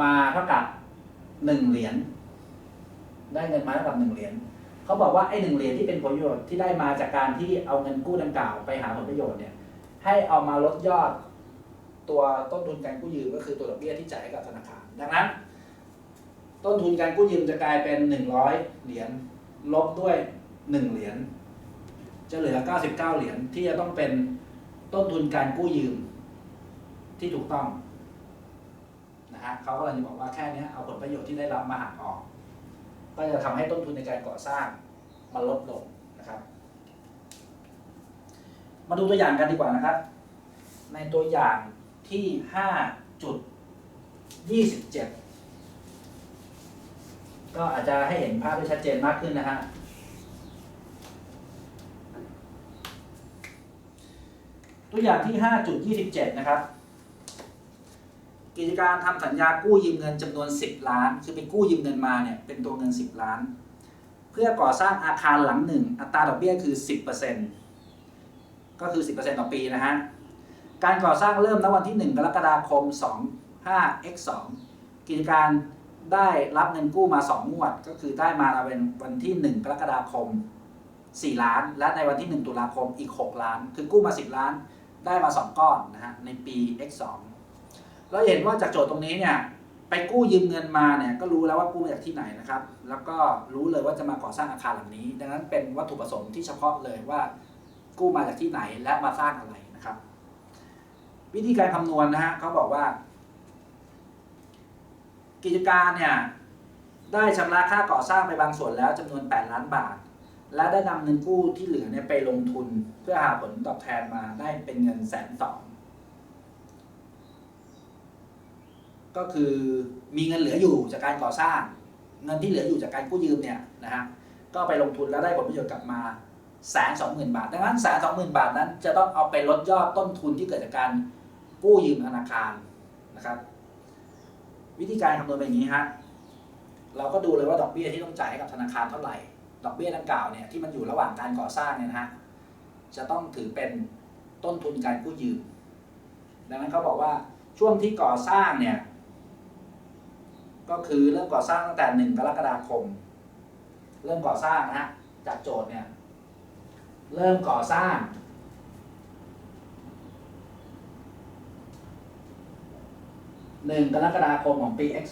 มาเท่ากับหนึ่งเหรียญได้เงินมาเท่ากับหนึ่งเหรียญเขาบอกว่าไอ้หนึ่งเหรียญที่เป็นผลประโยชน์ที่ได้มาจากการที่เอาเงินกู้ดังกล่าวไปหาผลประโยชน์เนี่ย ให้เอามาลดยอดตัวต้นทุนการกู้ยืมก็คือตัวดอกเบี้ยที่จ่ายให้กับธนาคาร ดังนั้น ต้นทุนการกู้ยืมจะกลายเป็นหนึ่งร้อยเหรียญลบด้วยหนึ่งเหรียญจะเหลือเก้าสิบเก้าเหรียญที่จะต้องเป็นต้นทุนการกู้ยืมที่ถูกต้อง นะฮะเขาก็เลยจะบอกว่าแค่นี้เอาผลประโยชน์ที่ได้รับมาหักออก ก็จะทำให้ต้นทุนในการก่อสร้างมันลดลงนะครับ มาดูตัวอย่างกันดีกว่านะครับ ในตัวอย่างที่ห้าจุดยี่สิบเจ็ดก็อาจจะให้เห็นภาพได้ชัดเจนมากขึ้นนะฮะตัวอย่างที่ 5.27 นะครับ กิจการทำสัญญากู้ยืมเงินจำนวน 10 ล้าน คือไปกู้ยืมเงินมาเนี่ยเป็นตัวเงิน 10 ล้าน เพื่อก่อสร้างอาคารหลังหนึ่ง อัตราดอกเบี้ยคือ 10%ก็คือ 10%ต่อปีนะฮะ การก่อสร้างเริ่มณวันที่ 1 กรกฎาคม 25 x 2กิจการได้รับเงินกู้มา 2 งวด ก็คือได้มาเป็นวันที่ 1 กรกฎาคม 4 ล้าน และในวันที่ 1 ตุลาคมอีก 6 ล้าน คือกู้มา 10 ล้าน ได้มา 2 ก้อนนะฮะในปี x 2 เราเห็นว่าจากโจทย์ตรงนี้เนี่ยไปกู้ยืมเงินมาเนี่ยก็รู้แล้วว่ากู้มาจากที่ไหนนะครับ แล้วก็รู้เลยว่าจะมาก่อสร้างอาคารหลังนี้ ดังนั้นเป็นวัตถุประสงค์ที่เฉพาะเลยว่ากู้มาจากที่ไหนและมาสร้างอะไรนะครับ วิธีการคำนวณนะฮะเขาบอกว่า กิจการเนี่ยได้ชำระค่าก่อสร้างไปบางส่วนแล้วจำนวน 8 ล้านบาท และได้นำเงินกู้ที่เหลือเนี่ยไปลงทุน เพื่อหาผลตอบแทนมาได้เป็นเงินแสนสอง ก็คือมีเงินเหลืออยู่จากการก่อสร้าง เงินที่เหลืออยู่จากการกู้ยืมเนี่ยนะฮะก็ไปลงทุนแล้วได้ผลประโยชน์กลับมาแสนสองหมื่นบาท ดังนั้นแสนสองหมื่นบาทนั้นจะต้องเอาไปลดยอดต้นทุนที่เกิดจากการกู้ยืมธนาคารนะครับ วิธีการคำนวณเป็นอย่างนี้ฮะเราก็ดูเลยว่าดอกเบี้ยที่ต้องจ่ายให้กับธนาคารเท่าไหร่ ดอกเบี้ยดังกล่าวเนี่ยที่มันอยู่ระหว่างการก่อสร้างเนี่ยนะฮะจะต้องถือเป็นต้นทุนการกู้ยืม ดังนั้นเขาบอกว่าช่วงที่ก่อสร้างเนี่ย ก็คือเริ่มก่อสร้างตั้งแต่หนึ่งกรกฎาคม เริ่มก่อสร้างนะฮะจากโจทย์เนี่ย เริ่มก่อสร้าง หนึ่งกรกฎาคมของปี x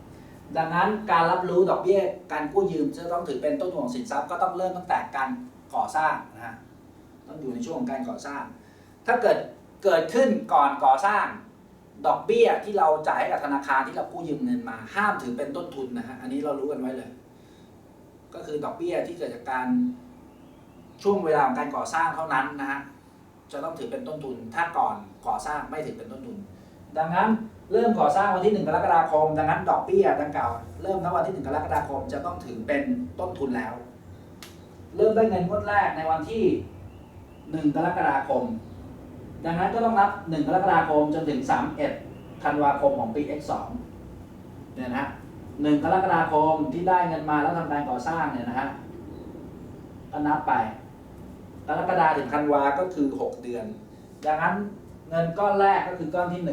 2 ดังนั้นการรับรู้ดอกเบี้ยการกู้ยืมจะต้องถือเป็นต้นทุนของสินทรัพย์ก็ต้องเริ่มตั้งแต่การก่อสร้างนะฮะต้องอยู่ในช่วงของการก่อสร้าง ถ้าเกิดเกิดขึ้นก่อนก่อสร้าง ดอกเบี้ยที่เราจ่ายให้กับธนาคารที่เรากู้ยืมเงินมา ห้ามถือเป็นต้นทุนนะฮะอันนี้เรารู้กันไว้เลย ก็คือดอกเบี้ยที่เกิดจากการช่วงเวลาของการก่อสร้างเท่านั้นนะฮะจะต้องถือเป็นต้นทุน ถ้าก่อนก่อสร้างไม่ถือเป็นต้นทุน ดังนั้นเริ่มก่อสร้างวันที่ 1 กรกฎาคม ดังนั้นดอกเบี้ยดังกล่าวเริ่มณวันที่ 1 กรกฎาคมจะต้องถือเป็นต้นทุนแล้ว เริ่มได้เงินงวดแรกในวันที่ 1 กรกฎาคม ดังนั้นก็ต้องนับ 1 กรกฎาคมจนถึง 31 ธันวาคมของปี X2 เนี่ยนะฮะ1กรกฎาคมที่ได้เงินมาแล้วทำการก่อสร้างเนี่ยนะฮะก็นับไปกรกฎาถึงธันวาก็คือ 6 เดือน ดังนั้นเงินก้อนแรกก็คือก้อนที่ 1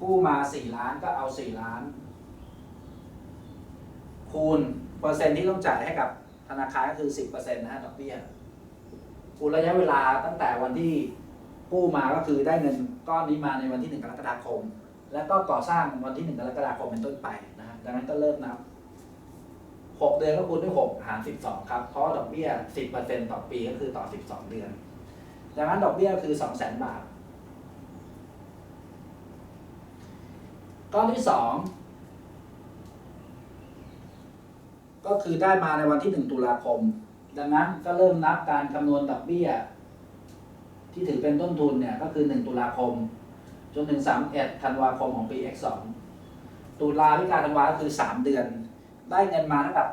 กู้มา 4 ล้านก็เอา 4 ล้าน คูณเปอร์เซ็นต์ที่ต้องจ่ายให้กับธนาคารก็คือ 10%นะฮะดอกเบี้ย คูณระยะเวลาตั้งแต่วันที่กู้มาก็คือได้เงินก้อนนี้มาในวันที่ 1 กรกฎาคม แล้วก็ก่อสร้างวันที่ 1 กรกฎาคมเป็นต้นไปนะฮะดังนั้นก็เริ่มนับ 6 เดือนก็คูณด้วย 6 หาร 12 ครับ เพราะดอกเบี้ย 10%ต่อปีก็คือต่อ 12 เดือน ดังนั้นดอกเบี้ยคือ 200,000 บาท ก้อนที่ 2 ก็คือได้มาในวันที่ 1 ตุลาคม ดังนั้นก็เริ่มนับการคำนวณดอกเบี้ย ที่ถือเป็นต้นทุนเนี่ยก็คือ 1 ตุลาคม จนถึง 31 ธันวาคมของปี X2 ตุลาพิการธันวาก็คือ 3 เดือน ได้เงินมาเท่ากับ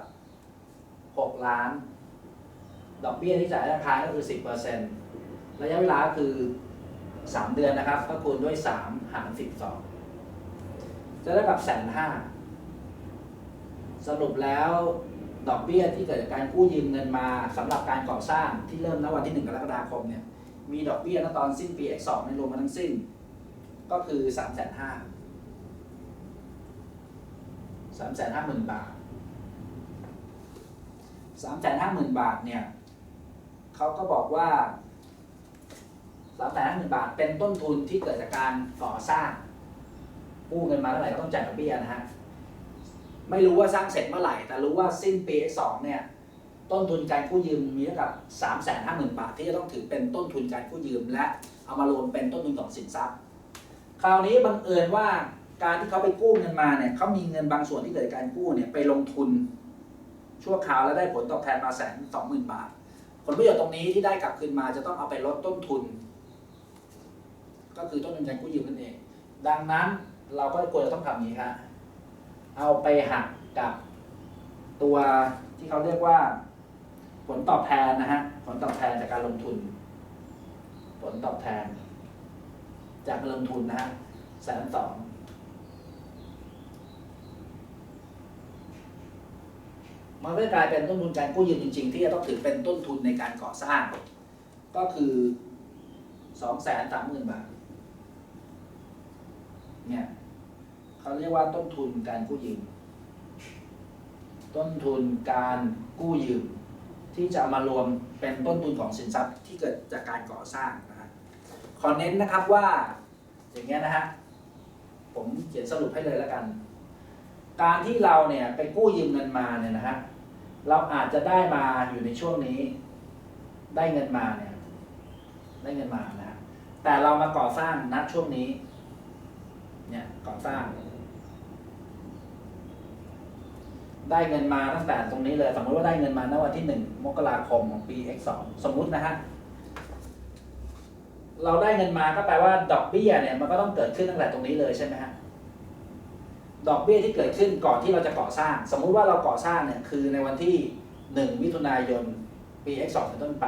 6 ล้าน ดอกเบี้ยที่จ่ายราคาก็คือ 10%ระยะเวลาคือ 3 เดือนนะครับ ก็คูณด้วย 3 หาร 12 จะได้กับแสนห้าสรุปแล้ว ดอกเบี้ยที่เกิดจากการกู้ยืมเงินมาสำหรับการก่อสร้างที่เริ่มณวันที่ 1 กรกฎาคมเนี่ยมีดอกเบี้ยณตอนสิ้นปี X2 ในรวมมาทั้งสิ้น ก็คือ3 5 0 0 0สามแสนห้าหมื่นบาทสามแสนห้าหมื่นบาทเนี่ยเขาก็บอกว่าสามแสนห้าหมื่นบาทเป็นต้นทุนที่เกิดจากการก่อสร้างกู้เงินมาเท่าไหร่ก็ต้องจ่ายดอกเบี้ยนะฮะ ไม่รู้ว่าสร้างเสร็จเมื่อไหร่ แต่รู้ว่าสิ้นปี X2 เนี่ย ต้นทุนการกู้ยืมมีเท่ากับ 3 5 0 0 0 0 บาท ที่จะต้องถือเป็นต้นทุนการกู้ยืม และเอามารวมเป็นต้นทุนของสินทรัพย์ คราวนี้บังเอิญว่าการที่เขาไปกู้เงินมาเนี่ยเขามีเงินบางส่วนที่เกิดจากการกู้เนี่ยไปลงทุนชั่วคราวแล้วได้ผลตอบแทนมาแสนสองหมื่นบาท ผลประโยชน์ตรงนี้ที่ได้กลับคืนมาจะต้องเอาไปลดต้นทุน ก็คือต้นทุนการกู้ยืมนั่นเอง ดังนั้นเราก็ควรจะต้องทำอย่างนี้ครับ เอาไปหักกับตัวที่เขาเรียกว่า ผลตอบแทนนะฮะผลตอบแทนจากการลงทุน ผลตอบแทน จากการลงทุนนะฮะแสนสองมันก็กลายเป็นต้นทุนการกู้ยืมจริง ๆ ที่จะต้องถือเป็นต้นทุนในการก่อสร้าง ก็คือสองแสนสามหมื่นบาทเนี่ย เขาเรียกว่าต้นทุนการกู้ยืม ต้นทุนการกู้ยืม ที่จะเอามารวมเป็นต้นทุนของสินทรัพย์ที่เกิดจากการก่อสร้างนะฮะขอเน้นนะครับว่าอย่างเงี้ยนะฮะผมเขียนสรุปให้เลยแล้วกัน การที่เราเนี่ยไปกู้ยืมเงินมาเนี่ยนะฮะเราอาจจะได้มาอยู่ในช่วงนี้ ได้เงินมาเนี่ย ได้เงินมานะฮะแต่เรามาก่อสร้างณช่วงนี้ เนี่ยก่อสร้าง ได้เงินมาตั้งแต่ตรงนี้เลย สมมติว่าได้เงินมาณวันที่หนึ่งมกราคมของปี X2 สมมุตินะฮะเราได้เงินมาก็แปลว่าดอกเบี้ยเนี่ยมันก็ต้องเกิดขึ้นตั้งแต่ตรงนี้เลยใช่ไหมฮะดอกเบี้ยที่เกิดขึ้นก่อนที่เราจะก่อสร้าง สมมุติว่าเราก่อสร้างเนี่ยคือในวันที่หนึ่งมิถุนายนปี X2 เป็นต้นไป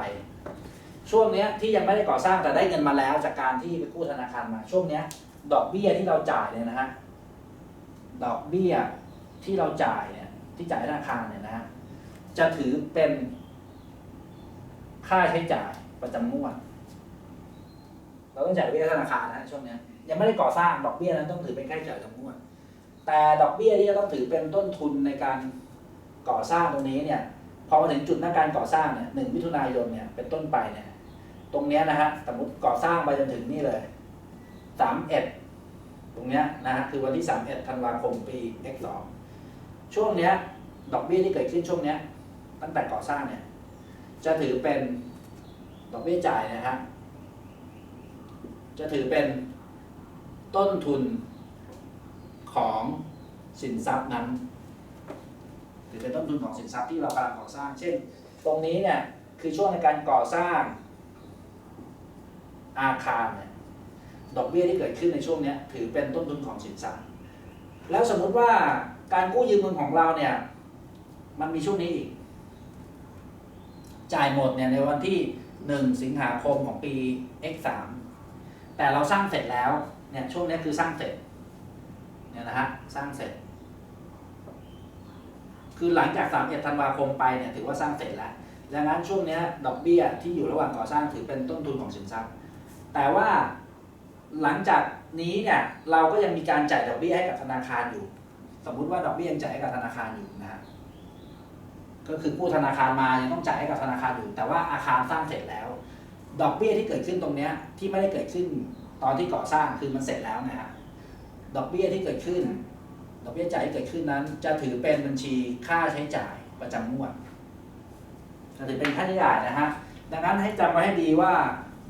ช่วงเนี้ยที่ยังไม่ได้ก่อสร้างแต่ได้เงินมาแล้วจากการที่ไปกู้ธนาคารมา ช่วงเนี้ย ดอกเบี้ยที่เราจ่ายเนี่ยนะฮะดอกเบี้ยที่เราจ่ายเนี่ย ที่จ่ายธนาคารเนี่ยนะฮะจะถือเป็นค่าใช้จ่ายประจำงวด เราต้องจ่ายดอกเบี้ยธนาคารนะฮะช่วงเนี้ยยังไม่ได้ก่อสร้างดอกเบี้ยนั้นต้องถือเป็นค่าใช้จ่ายประจำงวด แต่ดอกเบี้ยที่จะต้องถือเป็นต้นทุนในการก่อสร้างตรงนี้เนี่ยพอมาถึงจุดหน้าการก่อสร้างเนี่ยหนึ่งมิถุนายนเนี่ยเป็นต้นไปเนี่ยตรงเนี้ยนะฮะสมมติก่อสร้างไปจนถึงนี่เลยสามเอ็ดตรงเนี้ยนะฮะคือวันที่สามเอ็ดธันวาคมปี x สอง ช่วงเนี้ยดอกเบี้ยที่เกิดขึ้นช่วงเนี้ยตั้งแต่ก่อสร้างเนี่ย จะถือเป็นดอกเบี้ยจ่ายนะฮะจะถือเป็นต้นทุนของสินทรัพย์นั้นถือเป็นต้นทุนของสินทรัพย์ที่เรากำลังก่อสร้าง เช่น ตรงนี้เนี่ยคือช่วงในการก่อสร้างอาคารเนี่ยดอกเบี้ยที่เกิดขึ้นในช่วงนี้ถือเป็นต้นทุนของสินทรัพย์ แล้วสมมุติว่า การกู้ยืมเงินของเราเนี่ย มันมีช่วงนี้อีก จ่ายหมดเนี่ยในวันที่1สิงหาคมของปี X3 แต่เราสร้างเสร็จแล้วเนี่ยช่วงนี้คือสร้างเสร็จเนี่ยนะฮะสร้างเสร็จ คือหลังจาก31ธันวาคมไปเนี่ยถือว่าสร้างเสร็จแล้วดังนั้นช่วงนี้ดอกเบี้ยที่อยู่ระหว่างก่อสร้างถือเป็นต้นทุนของสินทรัพย์ แต่ว่าหลังจากนี้เนี่ยเราก็ยังมีการจ่ายดอกเบี้ยให้กับธนาคารอยู่ สมมุติว่าดอกเบี้ยยังจ่ายให้กับธนาคารอยู่นะฮะก็คือกู้ธนาคารมายังต้องจ่ายให้กับธนาคารอยู่ แต่ว่าอาคารสร้างเสร็จแล้ว ดอกเบี้ยที่เกิดขึ้นตรงเนี้ยที่ไม่ได้เกิดขึ้นตอนที่ก่อสร้างคือมันเสร็จแล้วนะฮะดอกเบี้ยที่เกิดขึ้น ดอกเบี้ยจ่ายที่เกิดขึ้นนั้น จะถือเป็นบัญชีค่าใช้จ่ายประจำงวดจะถือเป็นค่าใช้จ่ายนะฮะดังนั้นให้จำไว้ให้ดีว่า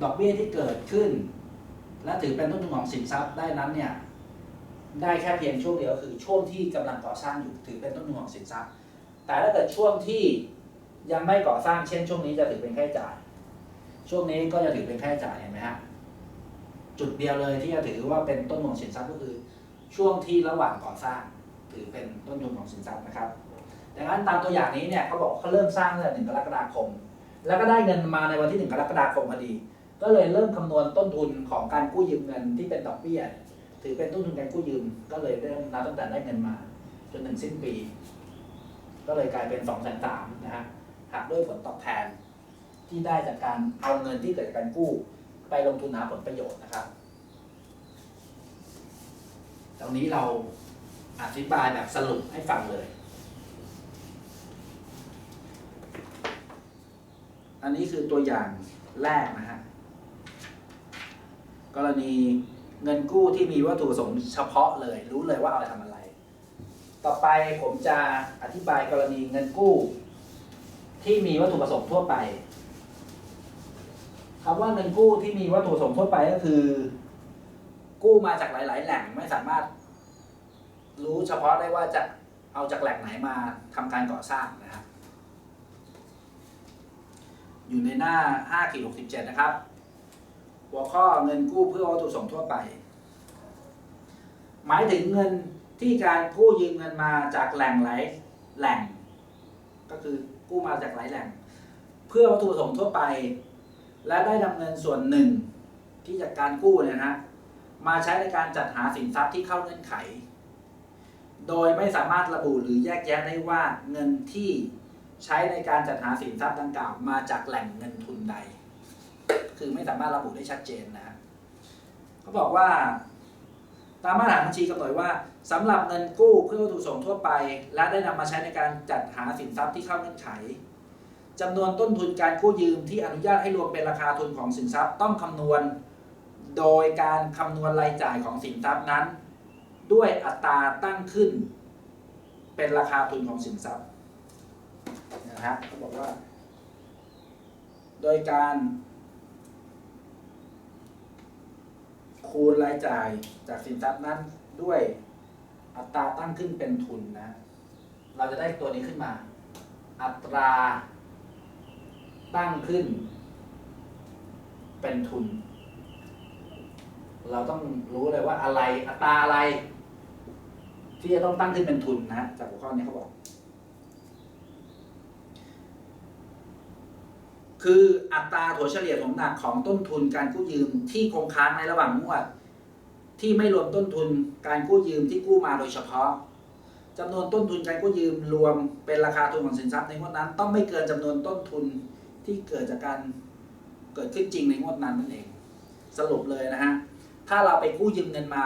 ดอกเบี้ยที่เกิดขึ้น และถือเป็นต้นทุนของสินทรัพย์ได้นั้นเนี่ย ได้แค่เพียงช่วงเดียวคือช่วงที่กำลังก่อสร้างอยู่ถือเป็นต้นทุนของสินทรัพย์ แต่ถ้าเกิดช่วงที่ยังไม่ก่อสร้างเช่น ช่วงนี้จะถือเป็นค่าใช้จ่าย ช่วงนี้ก็จะถือเป็นค่าใช้จ่ายเห็นไหมฮะจุดเดียวเลยที่จะถือว่าเป็นต้นทุนของสินทรัพย์ก็คือ ช่วงที่ระหว่างก่อสร้าง ถือเป็นต้นทุนของสินทรัพย์นะครับดังนั้นตามตัวอย่างนี้เนี่ยเขาบอกเขาเริ่มสร้างตั้งแต่หนึ่งกรกฎาคม แล้วก็ได้เงินมาในวันที่หนึ่งกรกฎาคมพอดี ก็เลยเริ่มคำนวณต้นทุนของการกู้ยืมเงินที่เป็นดอกเบี้ย ถือเป็นต้นทุนการกู้ยืม ก็เลยเริ่มนับตั้งแต่ได้เงินมา จนถึงสิ้นปี ก็เลยกลายเป็นสองแสนสามนะฮะหักด้วยผลตอบแทน ที่ได้จากการเอาเงินที่เกิดจากการกู้ ไปลงทุนหาผลประโยชน์นะครับตรงนี้เราอธิบายแบบสรุปให้ฟังเลย อันนี้คือตัวอย่างแรกนะฮะ กรณี เงินกู้ที่มีวัตถุประสงค์เฉพาะเลย รู้เลยว่าเอาไปทำอะไร ต่อไปผมจะอธิบายกรณีเงินกู้ ที่มีวัตถุประสงค์ทั่วไปคำว่าเงินกู้ที่มีวัตถุประสงค์ทั่วไปก็คือ กู้มาจากหลาย ๆ แหล่งไม่สามารถ รู้เฉพาะได้ว่าจะเอาจากแหล่งไหนมาทำการก่อสร้างนะครับอยู่ในหน้า5ขีด67 นะครับ หัวข้อเงินกู้เพื่อวัตถุประสงค์ทั่วไป หมายถึงเงินที่การกู้ยืมเงินมาจากแหล่งหลายแหล่ง ก็คือกู้มาจากหลายแหล่ง เพื่อวัตถุประสงค์ทั่วไป และได้นำเงินส่วนหนึ่งที่จากการกู้เนี่ยนะฮะมาใช้ในการจัดหาสินทรัพย์ที่เข้าเงื่อนไข โดยไม่สามารถระบุหรือแยกแยะได้ว่าเงินที่ใช้ในการจัดหาสินทรัพย์ดังกล่าวมาจากแหล่งเงินทุนใด คือไม่สามารถระบุได้ชัดเจนนะฮะเขาบอกว่า ตามมาตรฐานบัญชีกำหนดว่าสำหรับเงินกู้เพื่อวัตถุประสงค์ทั่วไป และได้นำมาใช้ในการจัดหาสินทรัพย์ที่เข้าเงื่อนไขจำนวนต้นทุนการกู้ยืมที่อนุญาตให้รวมเป็นราคาทุนของสินทรัพย์ต้องคำนวณ โดยการคำนวณรายจ่ายของสินทรัพย์นั้น ด้วยอัตราตั้งขึ้น เป็นราคาทุนของสินทรัพย์นะฮะเขาบอกว่า โดยการ คูณรายจ่ายจากสินทรัพย์นั้นด้วยอัตราตั้งขึ้นเป็นทุนนะ เราจะได้ตัวนี้ขึ้นมา อัตราตั้งขึ้น เป็นทุน เราต้องรู้เลยว่าอะไรอัตราอะไร ที่จะต้องตั้งขึ้นเป็นทุนนะ จากหัวข้อนี้เขาบอก คืออัตราถัวเฉลี่ยของหนักของต้นทุนการกู้ยืมที่คงค้างในระหว่างงวด ที่ไม่รวมต้นทุนการกู้ยืมที่กู้มาโดยเฉพาะจำนวนต้นทุนการกู้ยืมรวมเป็นราคาทุนของสินทรัพย์ในงวดนั้น ต้องไม่เกินจำนวนต้นทุนที่เกิดจากการเกิดขึ้นจริงในงวดนั้นนั่นเอง สรุปเลยนะฮะถ้าเราไปกู้ยืมเงินมา